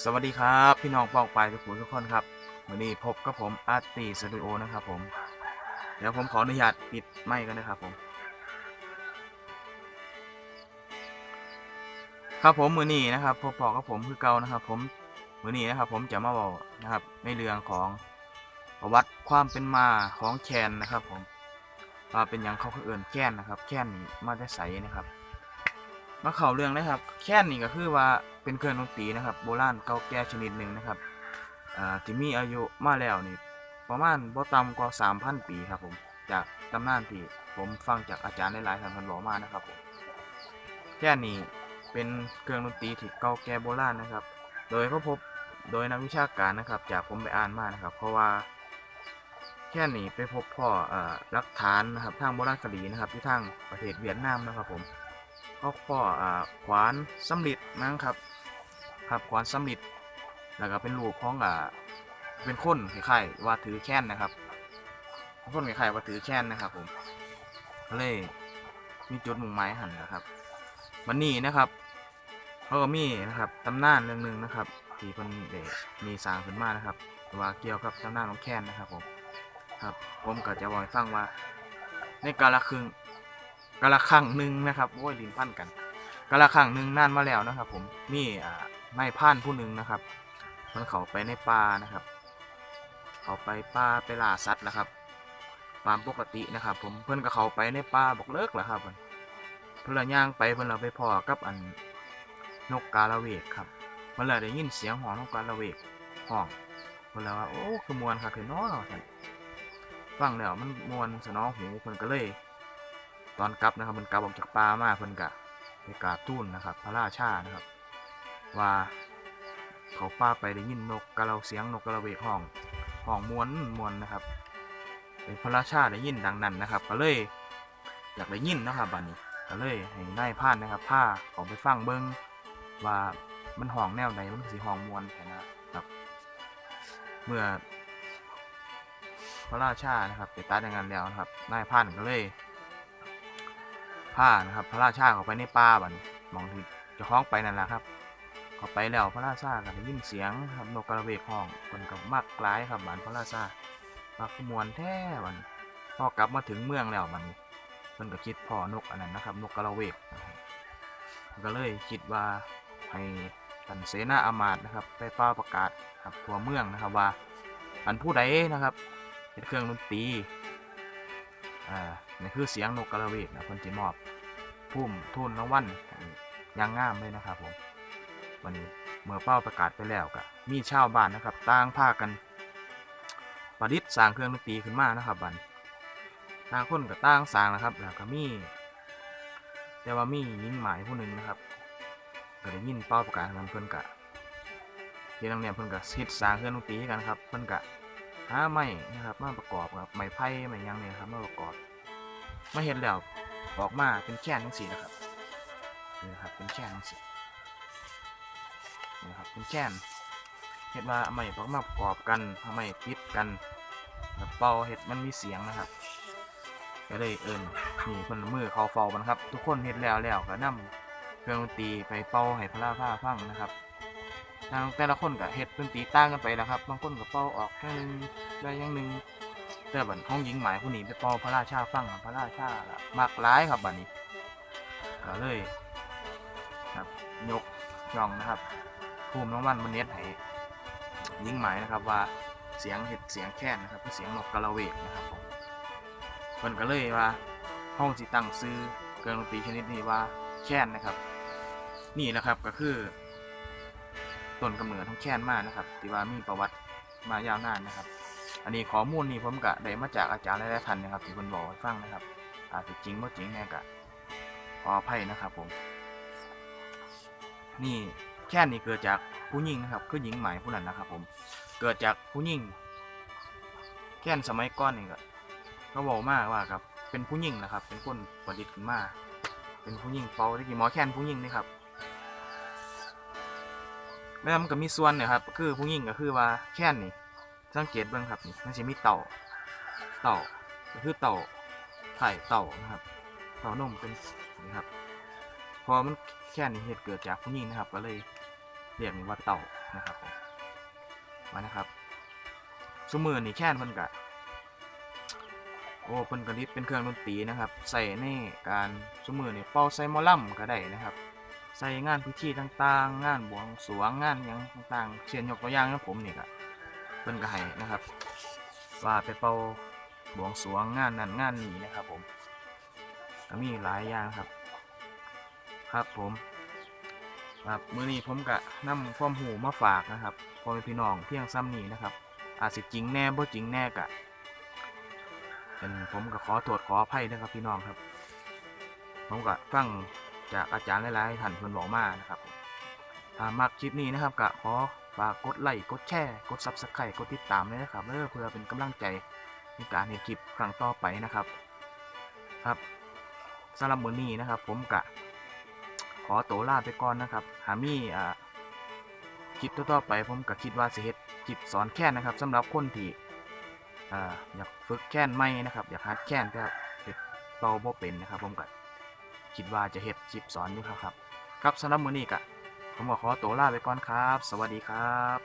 สวัสดีครับพี่น้องปองไปทุกคนทุกคนครับวันนี้พบกับผมอาร์ตีสตูดิโอนะครับผม เดี๋ยวผมขออนุญาตปิดไมค์กันนะครับผม ครับผมมือนี้นะครับพบพอกับผมคือเก่านะครับ ผมมือนี้นะครับ ผมจะมาบอกนะครับในเรื่องของประวัติความเป็นมาของแคนนะครับ ผมว่าเป็นอย่างเขาคือเอื่นแคนนะครับ แคนนี่มาได้ใสนะครับ มาเข้าเรื่องนะครับ แค่นนี่ก็คือว่าเป็นเครื่องดนตรีนะครับ โบราณเก่าแก่ชนิดหนึ่งนะครับที่มีอายุมาแล้วนี่ประมาณบ่ต่ำกว่า3,000 ปีครับผมจากตำนานที่ผมฟังจากอาจารย์หลายๆท่านเพิ่นบอกมานะครับผมแค่นนี่เป็นเครื่องดนตรีที่เก่าแก่โบราณนะครับ โดยพบพบโดยนักวิชาการนะครับ จากผมไปอ่านมานะครับ เพราะว่าแค่นนี่ไปพบพ่อเอ่อหลักฐานนะครับทางโบราณคดีนะครับที่ทางประเทศเวียดนามนะครับผม ก็ข้ออ่าขวานสำลิดมั้งครับครับขวานสำลิดแล้วก็เป็นรูปของอ่าเป็นคนคล้ายๆว่าถือแค้นนะครับคนคล้ายๆว่าถือแค้นนะครับ ผมก็เลยมีจุดมุ่งหมายหันนะครับวันนี้นะครับเขาก็มีนะครับตำนานเรื่องหนึ่งนะครับที่คนเด็มีสางขึ้นมานะครับ ว่าเกี่ยวกับตำนานของแค้นนะครับผมครับผมก็จะบอกให้ฟังว่าในกาลครึ่ง กาละครั้งหนึ่งนะครับโอ้ยลิ้นพันกันกาละครั้งหนึ่งนานมาแล้วนะครับ ผมมีอ่านายพ่านผู้หนึ่งนะครับ มันเขาไปในป่านะครับเขาไปป่าไปล่าสัตว์นะครับตามปกตินะครับ ผมเพื่อนกับเขาไปในป่าบอกเลิกแล้วครับเพื่อนย่างไปเพื่อนเราไปพอกับอันนกกาละเวกครับเพื่อนเลยได้ยินเสียงหอนนกกาละเวกห้องเพื่อนเลยว่าโอ้คือมวนค่ะคือน้อท่านฟังแล้วมันมวนสนองหูเพื่อนก็เลย ตอนกลับนะครับมันกลับออกจากป่ามาเพิ่นกะไปกาบทูลนะครับ พระราชานะครับ ว่าเขาป้าไปได้ยินนกกระเราเสียงนกกระเวกห้องห้องม้วนม้วนนะครับ เป็นพระราชาได้ยินดังนั้นนะครับ ก็เลยอยากได้ยินนะครับบัดนี้ก็เลยให้นายพานนะครับพาของไปฟังเบิ้งว่ามันห้องแนวใดมันสีห้องมวนแค่นะครับ เมื่อพระราชานะครับไปตัดอย่างนั้นแล้วนะครับนายพานก็เลย ผ้านะครับ พระราชาเขาไปในป่าบันมองที่จะคล้องไปนั่นแหละครับ เขาไปแล้วพระราชาก็ได้ยินเสียงครับนกกระเวกห้องคนกับมักกลายครับบันพระราชามักมวนแท้บันพอกลับมาถึงเมืองแล้วบันเพิ่นก็คิดพ่อนกอันนั้นนะครับ นกกระเวกก็เลยคิดว่าให้ท่านเสนาอามาตนะครับ ไปเฝ้าประกาศครับทั่วเมืองนะครับว่าอันผู้ใดนะครับเป็นเครื่องดนตรี อ่านี่คือเสียงนกกระเวกนะเพิ่นสิมอบพุ่มทุนรางวัลอยังงามเลยนะครับผมวันนี้เมื่อเป้าประกาศไปแล้วก็มีชาวบ้านนะครับต่างพากัน ประดิษฐ์สร้างเครื่องดนตรีขึ้นมานะครับบันต่างคนก็ต่างสร้างนะครับ แล้วก็มีแต่ว่ามีหญิงหมายผู้หนึ่งนะครับก็ได้ยินเป้าประกาศของเพิ่นกะที่นักเรียเพิ่นกะคิดสร้างเครื่องดนตรีกันครับเพิ่นกะ หาไม้นะครับมาประกอบกับไม้ไผ่ไม้ยังเนี่ยครับมาประกอบ มาเห็นแล้วออกมาเป็นแค่นทั้งสีนะครับนี่นะครับเป็นแค่นทั้งสีนี่นะครับเป็นแค่นเห็ดว่าไม้ประมาประกอบกันเอาไม้ติดกันแล้วเป่าเห็ดมันมีเสียงนะครับก็เลยเอิญนี่คนมือเขาเฝ้ามันครับ ทุกคนเห็ดแล้วแล้วก็นำเครื่องดนตรีไปเป่าให้พระราชาฟังนะครับ ทางแต่ละคนก็เฮ็ดดนตรีต่างกันไปนะครับ บางคนก็เป่าออกแค่นึงได้อย่างหนึงแต่บัดห้องหญิงหมายผู้นี้ไปเป่าพระราชาฟังพระราชาละมากหลายครับบัดนี้ก็เลยครับยกย่องนะครับภูมิรางวัลมันเน็ตให้หญิงหมายนะครับว่าเสียงเห็ดเสียงแค้นนะครับคือเสียงนกกระเวกนะครับผมเพิ่นก็เลยว่าห้องสิตั้งซื้อเครื่องดนตรีชนิดนี้ว่าแค้นนะครับ นี่นะครับก็คือ ต้นกำเนิดของแคนมากนะครับที่ว่ามีประวัติมายาวนานนะครับ อันนี้ข้อมูลนี้ผมก็ได้มาจากอาจารย์หลายๆท่านนะครับที่เพิ่นบอกให้ฟังนะครับ อาจจะจริงบ่จริงแน่ก็ขออภัยนะครับผม นี่แค่นนี่เกิดจากผู้หญิงนะครับคือหญิงหมายผู้นั้นนะครับ ผม เกิดจากผู้หญิงแค่นสมัยก่อนนี่ก็ก็บอกมากว่าครับเป็นผู้หญิงนะครับ เป็นคนประดิษฐ์ขึ้นมา เป็นผู้หญิงเป่าที่กี่หมอแค่นผู้หญิงนี่ครับ แล้วมันก็มีส่วนเนี่ยครับคือผู้หญิงก็คือว่าแค่นนี่สังเกตเบิ่งครับนี่มันจะมีเต่าเต่าก็คือเต่าไข่เต่านะครับเต่านมเป็นนี่ครับพอมันแค่นนี่เหตุเกิดจากผู้หญิงนะครับ ก็เลยเรียกมันว่าเต่านะครับผมมานะครับสมือนี่แค่นเพิ่นกะโอ้เพิ่นกะดิบเป็นเครื่องดนตรีนะครับ ใส่ในการสมือนี่เป่าใส่มอลัมก็ได้นะครับ ใส่งานพิธีต่างๆ งานบวงสรวงงานหยังต่างๆ เช่นยกตัวอย่างนะผมนี่ก็เพิ่นก็ให้นะครับ ว่าไปเป่าบวงสรวงงานนั้นงานนี้นะครับ ผมก็มีหลายอย่างครับ ครับผมครับมื้อนี้ผมก็นำความหูมาฝากนะครับพ่อแม่พี่น้องเพียงซ้ำนี้นะครับ อาจสิจริงแน่บ่จริงแน่กะเป็นผมก็ขอโทษขออภัยนะครับพี่น้องครับ ผมก็ฟัง จากอาจารย์หลายๆท่านเพิ่นบอกมานะครับถ้ามักคลิปนี้นะครับก็ขอฝากกดไลค์กดแชร์กด Subscribe กดติดตามด้วยนะครับเพื่อเป็นกำลังใจในการเห็นคลิปครั้งต่อไปนะครับ ครับสำหรับมื้อนี้นะครับ ผมกะขอตัวลาไปก่อนนะครับ หามีอ่าคลิปต่อๆไปผมก็คิดว่าสิเฮ็ดคลิปสอนแค่นนะครับสำหรับคนที่อ่าอยากฝึกแค่นใหม่นะครับ อยากหัดแค่นแต่เฮ็ดเป่าบ่เป็นนะครับ ผมก็ คิดว่าจะเห็ดคลิปสอนอยู่ครับครับครับสำหรับมื้อนี้กะผมก็ขอตัวลาไปก่อนครับ สวัสดีครับ